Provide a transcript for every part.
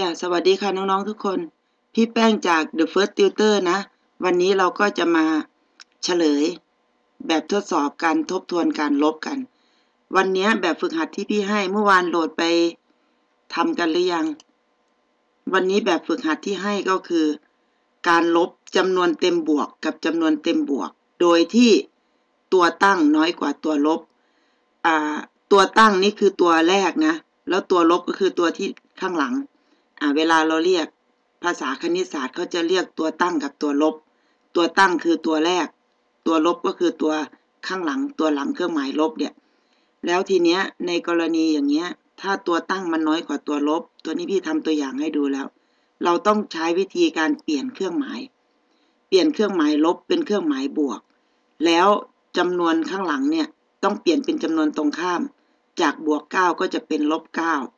จ้ะสวัสดีค่ะน้อง ๆ ทุกคน พี่แป้งจาก The First Tutor นะ วันนี้เราก็จะมาเฉลย แบบทดสอบการทบทวนการลบกัน วันนี้แบบฝึกหัดที่พี่ให้เมื่อวานโหลดไปทำกันหรือยัง วันนี้แบบฝึกหัดที่ให้ก็คือ การลบจำนวนเต็มบวกกับจำนวนเต็มบวก โดยที่ตัวตั้งน้อยกว่าตัวลบ ตัวตั้งนี่คือตัวแรกนะ แล้วตัวลบก็คือตัวที่ข้างหลัง เวลาเราเรียกภาษาคณิตศาสตร์เขาจะเรียกตัวตั้งกับตัวลบ ตัวตั้งคือตัวแรก ตัวลบก็คือตัวข้างหลังตัวหลังเครื่องหมายลบเนี่ย แล้วทีเนี้ยในกรณีอย่างเงี้ย ถ้าตัวตั้งมันน้อยกว่าตัวลบ ตัวนี้พี่ทำตัวอย่างให้ดูแล้ว เราต้องใช้วิธีการเปลี่ยนเครื่องหมาย เปลี่ยนเครื่องหมายลบเป็นเครื่องหมายบวก แล้วจำนวนข้างหลังเนี่ยต้องเปลี่ยนเป็นจำนวนตรงข้าม จากบวก 9 ก็จะเป็นลบ9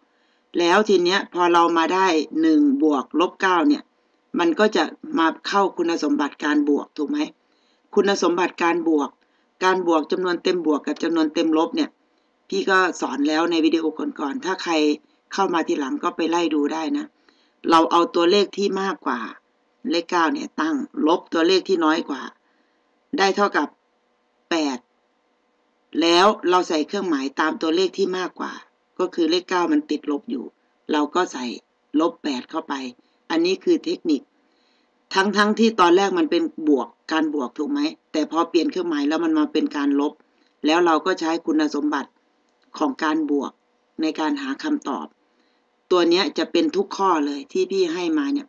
แล้วทีเนี้ยพอเรามาได้1บวกลบ9เนี่ย มันก็จะมาเข้าคุณสมบัติการบวกถูกไหม คุณสมบัติการบวก การบวกจำนวนเต็มบวกกับจำนวนเต็มลบเนี่ย พี่ก็สอนแล้วในวิดีโอก่อนๆ ถ้าใครเข้ามาทีหลังก็ไปไล่ดูได้นะ เราเอาตัวเลขที่มากกว่า เลข9เนี่ยตั้งลบตัวเลขที่น้อยกว่า ได้เท่ากับ8แล้วเราใส่เครื่องหมายตามตัวเลขที่มากกว่า ก็คือเลข 9 มันติดลบอยู่ เราก็ใส่ลบ 8 เข้าไป อันนี้คือเทคนิค ทั้งๆทที่ตอนแรกมันเป็นบวกการบวกถูกไหม แต่พอเปลี่ยนเครื่องหมายแล้วมันมาเป็นการลบ แล้วเราก็ใช้คุณสมบัติของการบวกในการหาคำตอบ ตัวนี้จะเป็นทุกข้อเลยที่พี่ให้มาเนี่ย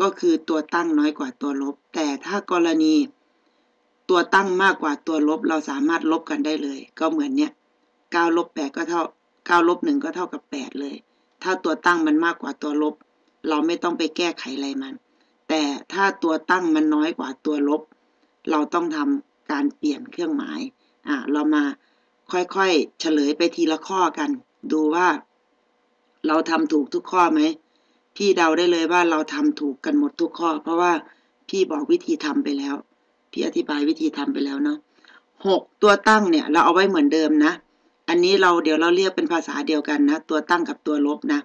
ก็คือตัวตั้งน้อยกว่าตัวลบ แต่ถ้ากรณีตัวตั้งมากกว่าตัวลบ เราสามารถลบกันได้เลย ก็เหมือนเนี้ย9ลบ8ก็เท่า 9ลบ1ก็เท่ากับ 8 เลย ถ้าตัวตั้งมันมากกว่าตัวลบ เราไม่ต้องไปแก้ไขอะไรมัน แต่ถ้าตัวตั้งมันน้อยกว่าตัวลบ เราต้องทำการเปลี่ยนเครื่องหมาย อ่าเรามาค่อยๆเฉลยไปทีละข้อกัน ดูว่า เราทำถูกทุกข้อไหม พี่เดาได้เลยว่าเราทำถูกกันหมดทุกข้อ เพราะว่าพี่บอกวิธีทำไปแล้ว พี่อธิบายวิธีทำไปแล้วเนาะหกตัวตั้งเนี่ย เราเอาไว้เหมือนเดิมนะ อันนี้เราเดี๋ยวเราเรียกเป็นภาษาเดียวกันนะ ตัวตั้งกับตัวลบนะ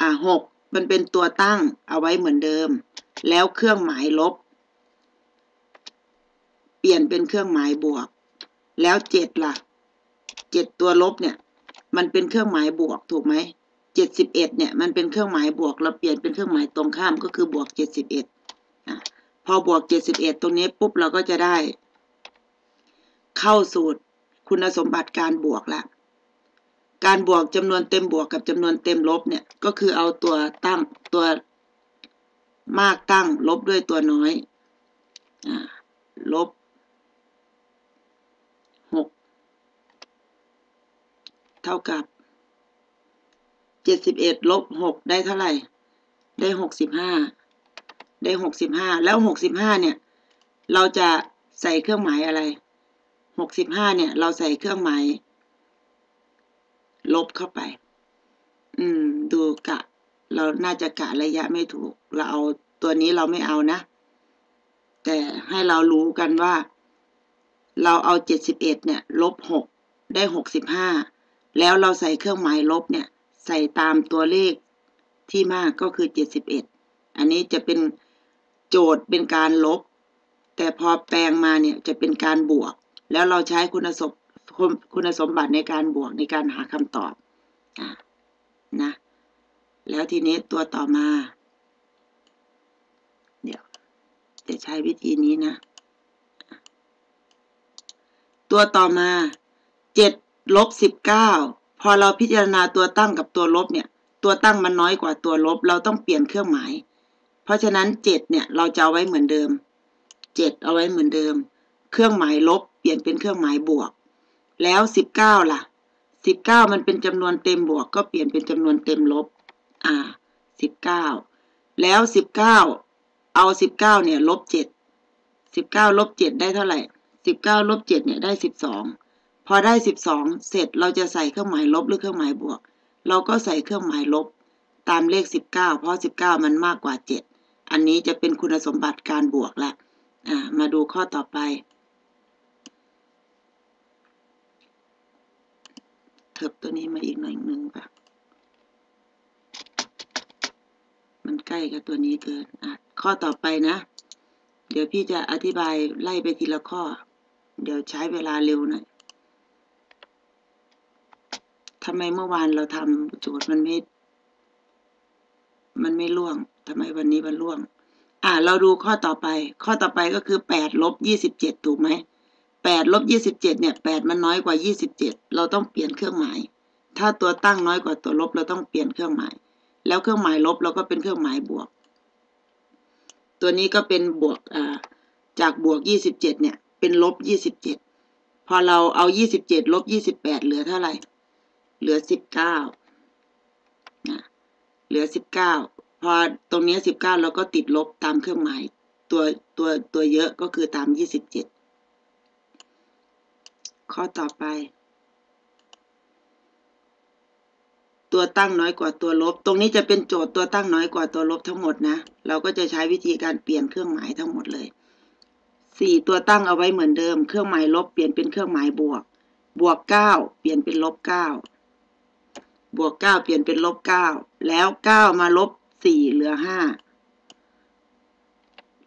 อ่าหกมันเป็นตัวตั้งเอาไว้เหมือนเดิม แล้วเครื่องหมายลบ เปลี่ยนเป็นเครื่องหมายบวก แล้วเจ็ดล่ะเจ็ดตัวลบเนี่ย มันเป็นเครื่องหมายบวกถูกไหมเจ็ดสิบเอ็ดเนี่ยมันเป็นเครื่องหมายบวก เราเปลี่ยนเป็นเครื่องหมายตรงข้ามก็คือบวกเจ็ดสิบเอ็ดพอบวกเจ็ดสิบเอ็ดตรงนี้ปุ๊บเราก็จะได้ เข้าสูตร คุณสมบัติการบวกละ การบวกจำนวนเต็มบวกกับจำนวนเต็มลบเนี่ยก็คือเอาตัวตั้งตัวมากตั้งลบด้วยตัวน้อยอลบหกเท่ากับเจ็ดสิบเอ็ดลบหกได้เท่าไหร่ ได้หกสิบห้าได้หกสิบห้าแล้วหกสิบห้าเนี่ย เราจะใส่เครื่องหมายอะไร หกสิบห้าเนี่ย เราใส่เครื่องหมายลบเข้าไป อืม ดูกะ เราน่าจะกะระยะไม่ถูก เราเอาตัวนี้เราไม่เอานะ แต่ให้เรารู้กันว่า เราเอาเจ็ดสิบเอ็ดเนี่ยลบหกได้หกสิบห้าแล้วเราใส่เครื่องหมายลบเนี่ย ใส่ตามตัวเลขที่มากก็คือเจ็ดสิบเอ็ดอันนี้จะเป็นโจทย์เป็นการลบ แต่พอแปลงมาเนี่ยจะเป็นการบวก แล้วเราใช้คุณสมคุณสมบัติในการบวกในการหาคำตอบอะนะ แล้วทีนี้ตัวต่อมา เดี๋ยวจะใช้วิธีนี้นะ ตัวต่อมาเจ็ดลบสิบเก้าพอเราพิจารณาตัวตั้งกับตัวลบเนี่ย ตัวตั้งมันน้อยกว่าตัวลบ เราต้องเปลี่ยนเครื่องหมาย เพราะฉะนั้นเจ็ดเนี่ย เราจะเอาไว้เหมือนเดิมเจ็ดเอาไว้เหมือนเดิม เครื่องหมายลบ เปลี่ยนเป็นเครื่องหมายบวก แล้วสิบเก้าล่ะสิบเก้ามันเป็นจำนวนเต็มบวก ก็เปลี่ยนเป็นจำนวนเต็มลบ อ่าสิบเก้าแล้วสิบเก้าเอาสิบเก้าเนี่ยลบเจ็ดสิบเก้าลบเจ็ดได้เท่าไหร่สิบเก้าลบเจ็ดเนี่ยได้สิบสองพอได้สิบสองเสร็จเราจะใส่เครื่องหมายลบหรือเครื่องหมายบวก เราก็ใส่เครื่องหมายลบ ตามเลขสิบเก้าเพราะสิบเก้ามันมากกว่าเจ็ดอันนี้จะเป็นคุณสมบัติการบวกละอ่ามาดูข้อต่อไป เถิบตัวนี้มาอีกหน่อยหนึ่งป่ะ มันใกล้กับตัวนี้เกิน อะ ข้อต่อไปนะ เดี๋ยวพี่จะอธิบายไล่ไปทีละข้อ เดี๋ยวใช้เวลาเร็วหน่อยทำไมเมื่อวานเราทำโจทย์มันไม่ มันไม่ล่วงทำไมวันนี้มันล่วง อะ เราดูข้อต่อไป ข้อต่อไปก็คือแปดลบยี่สิบเจ็ดถูกไหม แปดลบยี่สิบเจ็ดเนี่ยแปดมันน้อยกว่ายี่สิบเจ็ดเราต้องเปลี่ยนเครื่องหมาย ถ้าตัวตั้งน้อยกว่าตัวลบเราต้องเปลี่ยนเครื่องหมาย แล้วเครื่องหมายลบเราก็เป็นเครื่องหมายบวก ตัวนี้ก็เป็นบวกอ่าจากบวกยี่สิบเจ็ดเนี่ยเป็นลบยี่สิบเจ็ดพอเราเอายี่สิบเจ็ดลบยี่สิบแปดเหลือเท่าไหร่ เหลือสิบเก้าเหลือสิบเก้าพอตรงนี้สิบเก้าเราก็ติดลบตามเครื่องหมาย ตัวตัวตัวเยอะก็คือตามยี่สิบเจ็ด ข้อต่อไป ตัวตั้งน้อยกว่าตัวลบ ตรงนี้จะเป็นโจทย์ตัวตั้งน้อยกว่าตัวลบทั้งหมดนะ เราก็จะใช้วิธีการเปลี่ยนเครื่องหมายทั้งหมดเลยสี่ตัวตั้งเอาไว้เหมือนเดิม เครื่องหมายลบเปลี่ยนเป็นเครื่องหมายบวก บวกเก้าเปลี่ยนเป็นลบเก้าบวกเก้าเปลี่ยนเป็นลบเก้าแล้วเก้ามาลบสี่เหลือห้า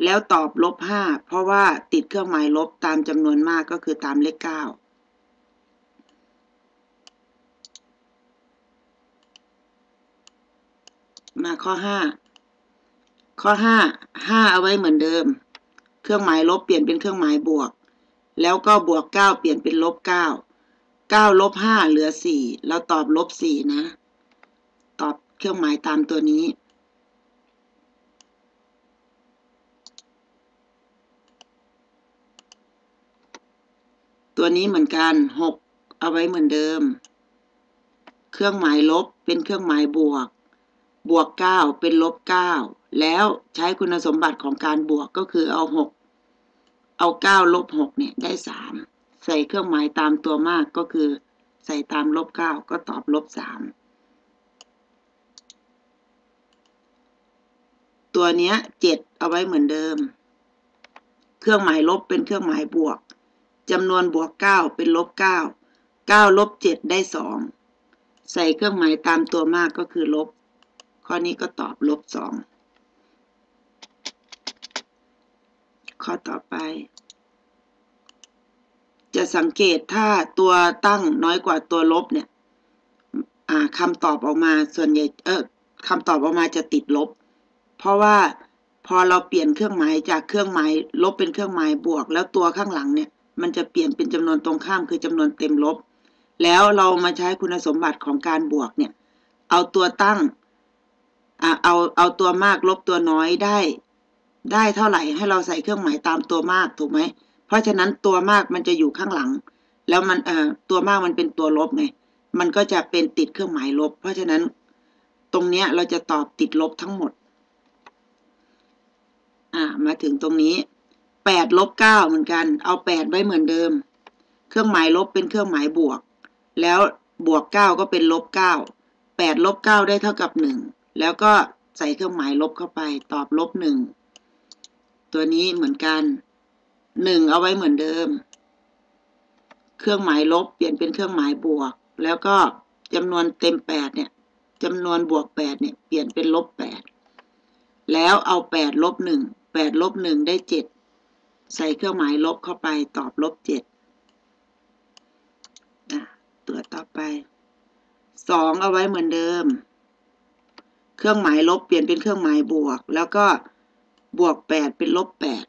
แล้วตอบลบห้าเพราะว่าติดเครื่องหมายลบตามจำนวนมากก็คือตามเลขเก้า มาข้อห้าข้อห้าห้าเอาไว้เหมือนเดิม เครื่องหมายลบเปลี่ยนเป็นเครื่องหมายบวก แล้วก็บวกเก้าเปลี่ยนเป็นลบเก้าเก้าลบห้าเหลือสี่เราตอบลบสี่นะ ตอบเครื่องหมายตามตัวนี้ตัวนี้เหมือนกันหกเอาไว้เหมือนเดิม เครื่องหมายลบเป็นเครื่องหมายบวก บวกเก้าเป็นลบเก้าแล้วใช้คุณสมบัติของการบวกก็คือเอาหกเอาเก้าลบหกเนี่ย ได้สามใส่เครื่องหมายตามตัวมากก็คือ ใส่ตามลบเก้าก็ตอบลบสามตัวเนี้ยเจ็ดเอาไว้เหมือนเดิม เครื่องหมายลบเป็นเครื่องหมายบวกจำนวนบวกเก้าเป็นลบเก้าเก้าลบเจ็ดได้สองใส่เครื่องหมายตามตัวมากก็คือลบ ข้อนี้ก็ตอบลบสองข้อต่อไป จะสังเกตถ้าตัวตั้งน้อยกว่าตัวลบเนี่ยคำตอบออกมาส่วนใหญ่เออคำตอบออกมาจะติดลบ เพราะว่าพอเราเปลี่ยนเครื่องหมายจากเครื่องหมายลบเป็นเครื่องหมายบวก แล้วตัวข้างหลังเนี่ย มันจะเปลี่ยนเป็นจำนวนตรงข้ามคือจำนวนเต็มลบ แล้วเรามาใช้คุณสมบัติของการบวกเนี่ย เอาตัวตั้ง เอาเอาตัวมากลบตัวน้อยได้ ได้เท่าไหร่ให้เราใส่เครื่องหมายตามตัวมากถูกไหม เพราะฉะนั้นตัวมากมันจะอยู่ข้างหลัง แล้วมันเอ่อตัวมากมันเป็นตัวลบไงมันก็จะเป็นติดเครื่องหมายลบ เพราะฉะนั้นตรงเนี้ยเราจะตอบติดลบทั้งหมด อ่ามาถึงตรงนี้แปดลบเก้าเหมือนกัน เอาแปดไว้เหมือนเดิม เครื่องหมายลบเป็นเครื่องหมายบวก แล้วบวกเก้าก็เป็นลบเก้าแปดลบเก้าได้เท่ากับหนึ่ง แล้วก็ใส่เครื่องหมายลบเข้าไป ตอบลบหนึ่ง ตัวนี้เหมือนกัน หนึ่งเอาไว้เหมือนเดิม เครื่องหมายลบเปลี่ยนเป็นเครื่องหมายบวก แล้วก็จำนวนเต็มแปดเนี่ยจำนวนบวกแปดเนี่ยเปลี่ยนเป็นลบแปดแล้วเอาแปดลบหนึ่งแปดลบหนึ่งได้เจ็ดใส่เครื่องหมายลบเข้าไป ตอบลบเจ็ดตัวต่อไปสองเอาไว้เหมือนเดิม เครื่องหมายลบเปลี่ยนเป็นเครื่องหมายบวก แล้วก็บวกแปดเป็นลบแปด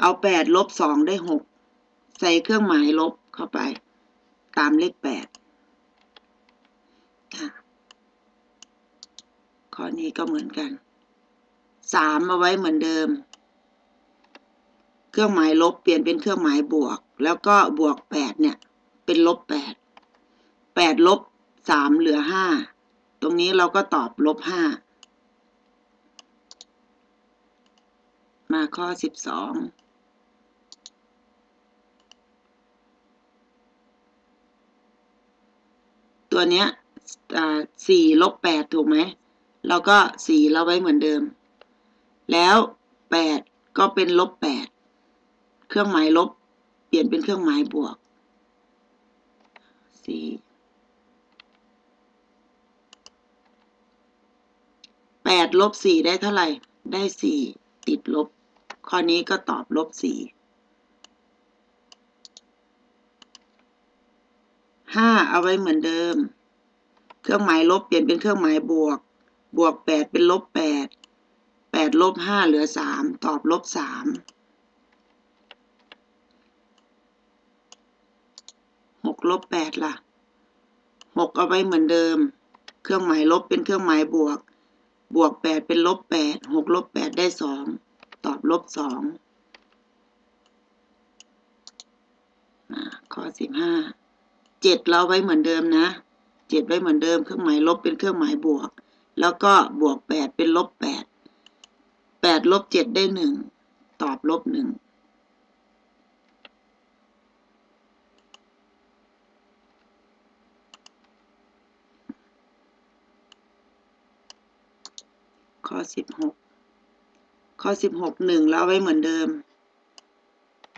เอาแปดลบสองได้หกใส่เครื่องหมายลบเข้าไป ตามเลขแปดข้อนี้ก็เหมือนกันสามเอาไว้เหมือนเดิม เครื่องหมายลบเปลี่ยนเป็นเครื่องหมายบวก แล้วก็บวกแปดเนี่ย เป็นลบแปดแปดลบสามเหลือห้า ตรงนี้เราก็ตอบลบห้ามาข้อสิบสองตัวเนี้ยสี่ลบแปดถูกไหมเราก็สี่เราไว้เหมือนเดิม แล้วแปดก็เป็นลบแปดเครื่องหมายลบ เปลี่ยนเป็นเครื่องหมายบวกสี่แป แป ดลบสี่ได้เท่าไหร่ ได้สี่ติดลบ ข้อนี้ก็ตอบลบสี่ห้าเอาไว้เหมือนเดิม เครื่องหมายลบเปลี่ยนเป็นเครื่องหมายบวก บวกแปดเป็นลบแปดแปดลบห้าเหลือสามตอบลบสามหกลบแปดล่ะหกเอาไว้เหมือนเดิม เครื่องหมายลบเป็นเครื่องหมายบวก บวกแปดเป็นลบแปดหกลบแปดได้สองตอบลบสองข้อสิบห้าเจ็ดเราไว้เหมือนเดิมนะเจ็ดไว้เหมือนเดิมเครื่องหมายลบเป็นเครื่องหมายบวก แล้วก็บวกแปดเป็นลบแปดแปดลบเจ็ดได้หนึ่งตอบลบหนึ่ง ข้อสิบหกข้อสิบหกหนึ่งเราไว้เหมือนเดิม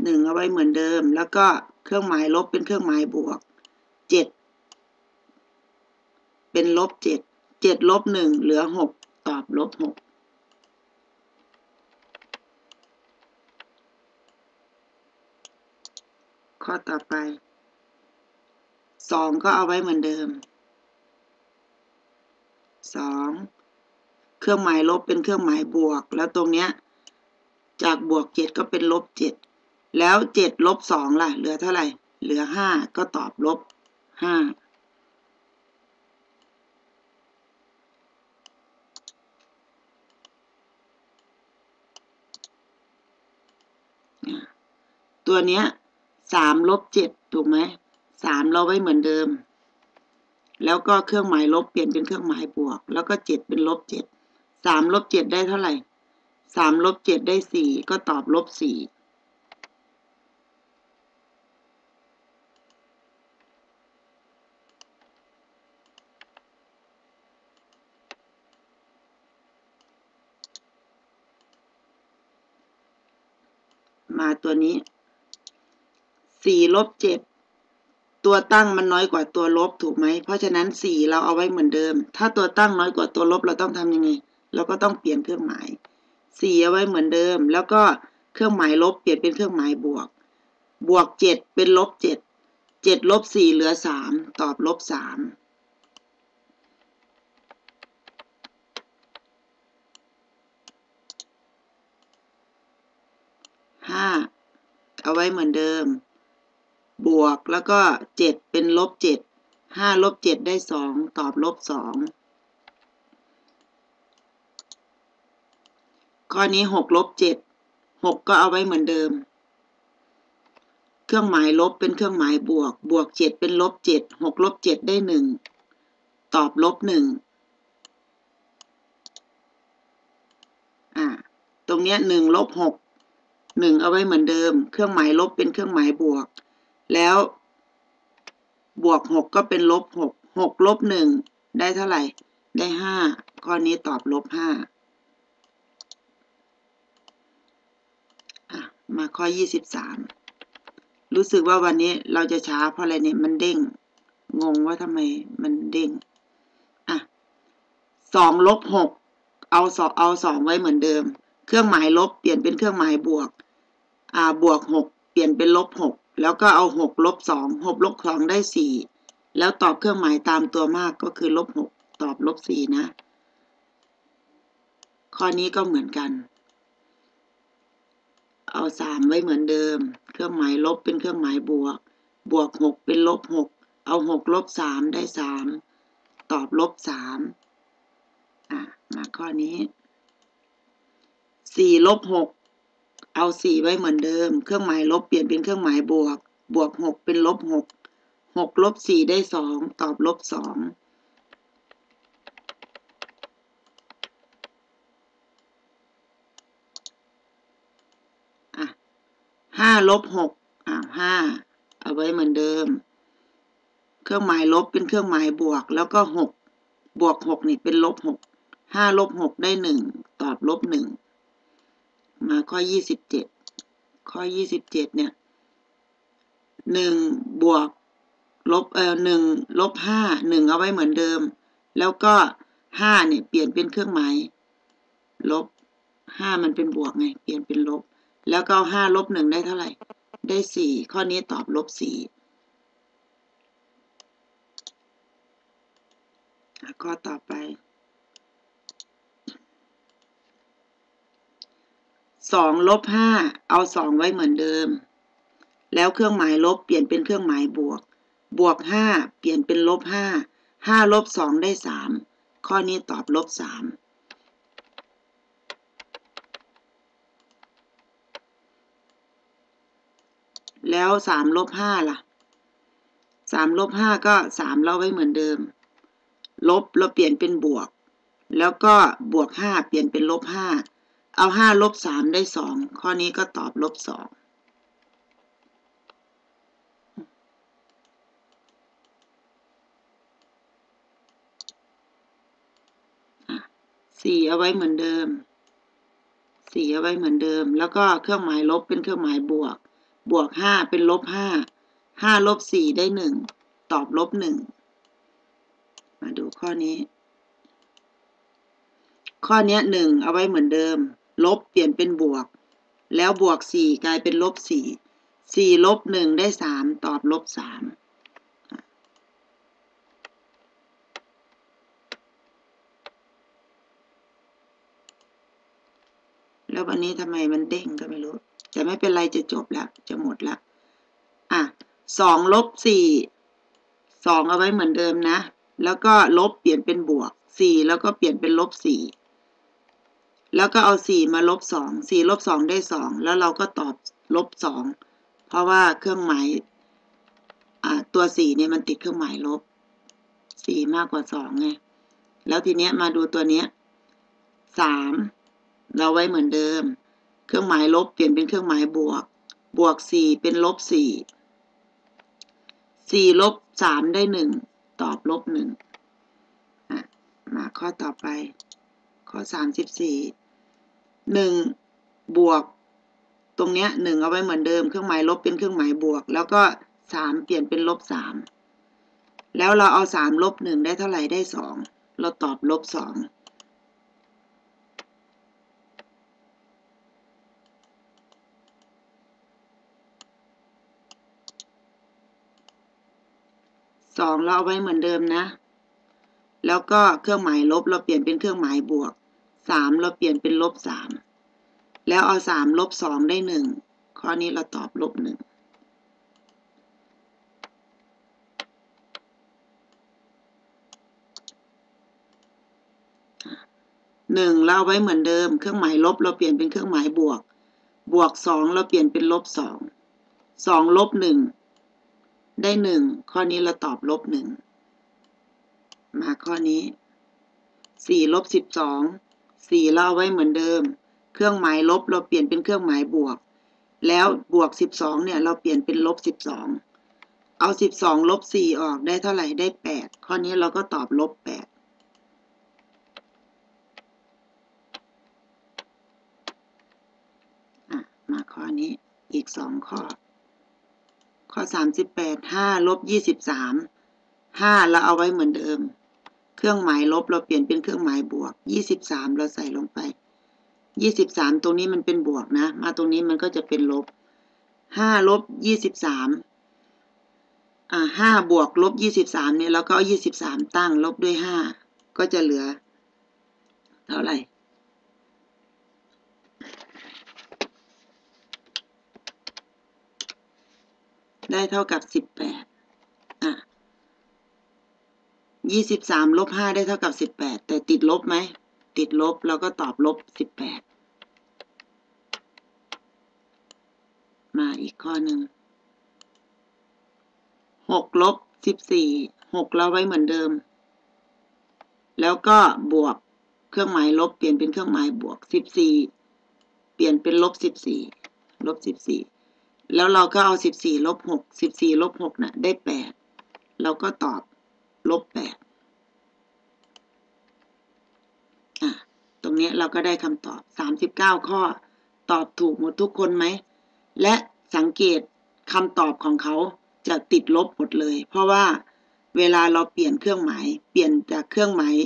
หนึ่งเอาไว้เหมือนเดิม แล้วก็เครื่องหมายลบเป็นเครื่องหมายบวกเจ็ดเป็นลบเจ็ดเจ็ดลบหนึ่งเหลือหกตอบลบหกข้อต่อไปสองก็เอาไว้เหมือนเดิมสอง เครื่องหมายลบเป็นเครื่องหมายบวก แล้วตรงเนี้ยจากบวกเจ็ดก็เป็นลบเจ็ดแล้วเจ็ดลบสองล่ะ เหลือเท่าไหร่ เหลือห้าก็ตอบลบห้าตัวเนี้ยสามลบเจ็ดถูกไหมสามเราไว้เหมือนเดิม แล้วก็เครื่องหมายลบเปลี่ยนเป็นเครื่องหมายบวก แล้วก็เจ็ดเป็นลบเจ็ด สามลบเจ็ดได้เท่าไหร่สามลบเจ็ดได้สี่ก็ตอบลบสี่มาตัวนี้สี่ลบเจ็ดตัวตั้งมันน้อยกว่าตัวลบถูกไหม เพราะฉะนั้นสี่เราเอาไว้เหมือนเดิม ถ้าตัวตั้งน้อยกว่าตัวลบเราต้องทำยังไง เราก็ต้องเปลี่ยนเครื่องหมายสี่เอาไว้เหมือนเดิม แล้วก็เครื่องหมายลบเปลี่ยนเป็นเครื่องหมายบวก บวกเจ็ดเป็นลบเจ็ดเจ็ดลบสี่เหลือสามตอบลบสามห้าเอาไว้เหมือนเดิม บวกแล้วก็เจ็ดเป็นลบเจ็ดห้าลบเจ็ดได้สองตอบลบสอง ข้อนี้หกลบเจ็ดหกก็เอาไว้เหมือนเดิม เครื่องหมายลบเป็นเครื่องหมายบวก บวกเจ็ดเป็นลบเจ็ดหกลบเจ็ดได้หนึ่งตอบลบหนึ่งอ่าตรงเนี้ยหนึ่งลบหกหนึ่งเอาไว้เหมือนเดิม เครื่องหมายลบเป็นเครื่องหมายบวก แล้วบวกหกก็เป็นลบหกหกลบหนึ่งได้เท่าไหร่ ได้ห้าข้อนี้ตอบลบห้า อะ มาข้อยี่สิบสามรู้สึกว่าวันนี้เราจะช้าเพราะอะไรเนี่ยมันเด้ง งงว่าทำไมมันเด้งอะสองลบหกเอาสองเอาสองไว้เหมือนเดิม เครื่องหมายลบเปลี่ยนเป็นเครื่องหมายบวก อ่าบวกหกเปลี่ยนเป็นลบหกแล้วก็เอาหกลบสองหกลบสองได้สี่แล้วตอบเครื่องหมายตามตัวมากก็คือลบหกตอบลบสี่นะ ข้อนี้ก็เหมือนกัน เอาสามไว้เหมือนเดิม เครื่องหมายลบเป็นเครื่องหมายบวก บวกหกเป็นลบหกเอาหกลบสามได้สามตอบลบสามอะมาข้อนี้สี่ลบหกเอาสี่ไว้เหมือนเดิม เครื่องหมายลบเปลี่ยนเป็นเครื่องหมายบวก บวกหกเป็นลบหกหกลบสี่ได้สองตอบลบสอง อะ ห้า ลบหกอ่าห้าเอาไว้เหมือนเดิม เครื่องหมายลบเป็นเครื่องหมายบวก แล้วก็หกบวกหกนี่เป็นลบหกห้าลบหกได้หนึ่งตอบลบหนึ่งมาข้อยี่สิบเจ็ดข้อยี่สิบเจ็ดเนี่ยหนึ่งบวกลบเออหนึ่งลบห้าหนึ่งเอาไว้เหมือนเดิม แล้วก็ห้าเนี่ยเปลี่ยนเป็นเครื่องหมายลบห้ามันเป็นบวกไง เปลี่ยนเป็นลบ แล้วก็ห้าลบหนึ่งได้เท่าไหร่ ได้สี่ข้อนี้ตอบลบสี่ข้อต่อไปสองลบห้าเอาสองไว้เหมือนเดิม แล้วเครื่องหมายลบเปลี่ยนเป็นเครื่องหมายบวก บวกห้าเปลี่ยนเป็นลบห้าห้าลบสองได้สามข้อนี้ตอบลบสาม แล้วสามลบห้าล่ะสามลบห้าก็สามเราไว้เหมือนเดิม ลบเราเปลี่ยนเป็นบวก แล้วก็บวกห้าเปลี่ยนเป็นลบห้าเอาห้าลบสามได้สองข้อนี้ก็ตอบลบสองสี่เอาไว้เหมือนเดิมสี่เอาไว้เหมือนเดิม แล้วก็เครื่องหมายลบเป็นเครื่องหมายบวก บวกห้าเป็นลบห้าห้าลบสี่ได้หนึ่งตอบลบหนึ่งมาดูข้อนี้ ข้อนี้หนึ่งเอาไว้เหมือนเดิม ลบเปลี่ยนเป็นบวก แล้วบวกสี่กลายเป็นลบสี่สี่ลบหนึ่งได้สามตอบลบสามแล้ววันนี้ทำไมมันเด้งก็ไม่รู้ แต่ไม่เป็นไรจะจบแล้ว จะหมดแล้ว อะสองลบสี่สองเอาไว้เหมือนเดิมนะ แล้วก็ลบเปลี่ยนเป็นบวกสี่แล้วก็เปลี่ยนเป็นลบสี่แล้วก็เอาสี่มาลบสองสี่ลบสองได้สองแล้วเราก็ตอบลบสองเพราะว่าเครื่องหมายอ่าตัวสี่เนี่ยมันติดเครื่องหมายลบสี่มากกว่าสองไงแล้วทีเนี้ยมาดูตัวเนี้ยสามเราไว้เหมือนเดิม เครื่องหมายลบเปลี่ยนเป็นเครื่องหมายบวก บวกสี่เป็นลบสี่สี่ลบสามได้หนึ่งตอบลบหนึ่งมาข้อต่อไป ข้อสามสิบสี่หนึ่งบวก ตรงเนี้ยหนึ่งเอาไว้เหมือนเดิม เครื่องหมายลบเป็นเครื่องหมายบวก แล้วก็สามเปลี่ยนเป็นลบสามแล้วเราเอาสามลบหนึ่งได้เท่าไหร่ได้สองเราตอบลบสอง องเราเอาไว้เหมือนเดิมนะ แล้วก็เครื่องหมายลบเราเปลี่ยนเป็นเครื่องหมายบวกสามเราเปลี่ยนเป็นลบสามแล้วเอาสามลบสองได้หนึ่งข้อนี้เราตอบลบหนึ่งหนึ่งเราไว้เหมือนเดิม เครื่องหมายลบเราเปลี่ยนเป็นเครื่องหมายบวก บวกสองเราเปลี่ยนเป็นลบสองสองลบหนึ่ง ได้หนึ่งข้อนี้เราตอบลบหนึ่งมาข้อนี้สี่ลบสิบสองสี่เราไว้เหมือนเดิม เครื่องหมายลบเราเปลี่ยนเป็นเครื่องหมายบวก แล้วบวกสิบสองเนี่ยเราเปลี่ยนเป็นลบสิบสองเอาสิบสองลบสี่ออกได้เท่าไหร่ได้แปดข้อนี้เราก็ตอบลบแปดมาข้อนี้อีกสองข้อ ข้อสามสิบแปดห้าลบยี่สิบสามห้าเราเอาไว้เหมือนเดิม เครื่องหมายลบเราเปลี่ยนเป็นเครื่องหมายบวกยี่สิบสามเราใส่ลงไปยี่สิบสามตรงนี้มันเป็นบวกนะ มาตรงนี้มันก็จะเป็นลบห้าลบยี่สิบสามอ่าห้าบวกลบยี่สิบสามเนี่ยเราก็เอายี่สิบสามตั้งลบด้วยห้าก็จะเหลือ เท่าไหร่ ได้เท่ากับสิบแปดอะยี่สิบสามลบห้าได้เท่ากับสิบแปดแต่ติดลบไหม ติดลบเราก็ตอบลบสิบแปดมาอีกข้อหนึ่งหกลบสิบสี่หกเราไว้เหมือนเดิม แล้วก็บวกเครื่องหมายลบเปลี่ยนเป็นเครื่องหมายบวกสิบสี่เปลี่ยนเป็นลบสิบสี่ลบสิบสี่ แล้วเราก็เอาสิบสี่ลบหกสิบสี่ลบหกนะ่ะ ได้แปดเราก็ตอบลบแปดอะตรงนี้เราก็ได้คำตอบสามสิบเก้าข้อ ตอบถูกหมดทุกคนไหม และสังเกตคำตอบของเขาจะติดลบหมดเลย เพราะว่าเวลาเราเปลี่ยนเครื่องหมาย เปลี่ยนจากเครื่องหมาย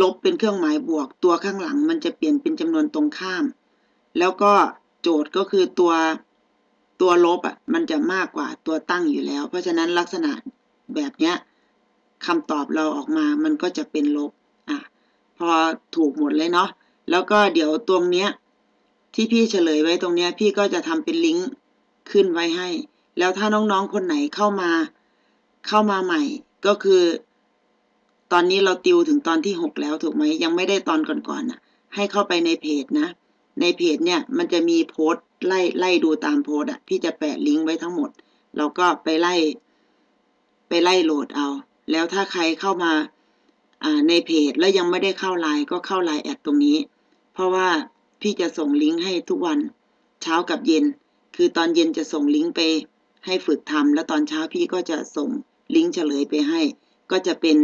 ลบเป็นเครื่องหมายบวกตัวข้างหลัง มันจะเปลี่ยนเป็นจำนวนตรงข้าม แล้วก็โจทย์ก็คือตัว ตัวลบอะมันจะมากกว่าตัวตั้งอยู่แล้ว เพราะฉะนั้นลักษณะแบบเนี้ยคำตอบเราออกมามันก็จะเป็นลบอะพอถูกหมดเลยเนาะแล้วก็เดี๋ยวตรงเนี้ยที่พี่เฉลยไว้ตรงเนี้ย พี่ก็จะทำเป็นลิงก์ขึ้นไว้ให้ แล้วถ้าน้องๆคนไหนเข้ามาเข้ามาใหม่ ก็คือ ตอนนี้เราติวถึงตอนที่หกแล้วถูกไหมยังไม่ได้ตอนก่อนๆน่ะ ให้เข้าไปในเพจนะ ในเพจเนี่ยมันจะมีโพสต์ไล่ไล่ดูตามโพสต์อะพี่จะแปะลิงก์ไว้ทั้งหมด เราก็ไปไล่ ไปไล่โหลดเอา แล้วถ้าใครเข้ามาอ่าในเพจแล้วยังไม่ได้เข้าไลน์ก็เข้าไลน์แอดตรงนี้ เพราะว่าพี่จะส่งลิงก์ให้ทุกวันเช้ากับเย็น คือตอนเย็นจะส่งลิงก์ไป ให้ฝึกทำแล้วตอนเช้าพี่ก็จะส่งลิงก์เฉลยไปให้ ก็จะเป็น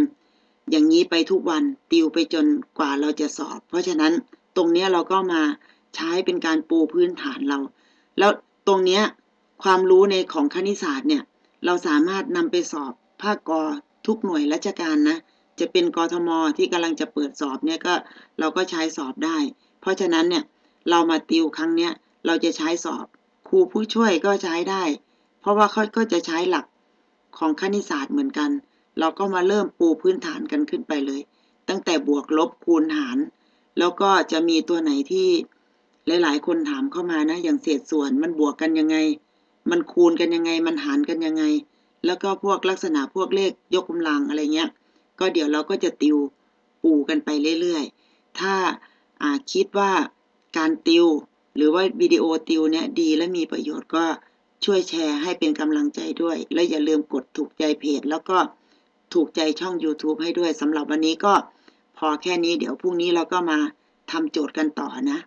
อย่างนี้ไปทุกวันติวไปจนกว่าเราจะสอบ เพราะฉะนั้นตรงเนี้ยเราก็มา ใช้เป็นการปูพื้นฐานเรา แล้วตรงเนี้ยความรู้ในของคณิตศาสตร์เนี่ย เราสามารถนำไปสอบภาคกอทุกหน่วยราชการนะ จะเป็นกทมที่กำลังจะเปิดสอบเนี่ยก็เราก็ใช้สอบได้ เพราะฉะนั้นเนี่ยเรามาติวครั้งเนี้ยเราจะใช้สอบครูผู้ช่วยก็ใช้ได้ เพราะว่าเขาก็จะใช้หลักของคณิตศาสตร์เหมือนกัน เราก็มาเริ่มปูพื้นฐานกันขึ้นไปเลย ตั้งแต่บวกลบคูณหาร แล้วก็จะมีตัวไหนที่ หลายๆ คนถามเข้ามานะ อย่างเศษส่วนมันบวกกันยังไง มันคูณกันยังไง มันหารกันยังไง แล้วก็พวกลักษณะพวกเลขยกกำลังอะไรเงี้ย ก็เดี๋ยวเราก็จะติวปูกันไปเรื่อยๆ ถ้าอ่าคิดว่าการติว หรือว่าวิดีโอติวเนี่ยดีและมีประโยชน์ก็ช่วยแชร์ให้เป็นกำลังใจด้วย และอย่าลืมกดถูกใจเพจ แล้วก็ถูกใจช่อง YouTube ให้ด้วยสำหรับวันนี้ก็พอแค่นี้เดี๋ยวพรุ่งนี้เราก็มาทำโจทย์กันต่อนะ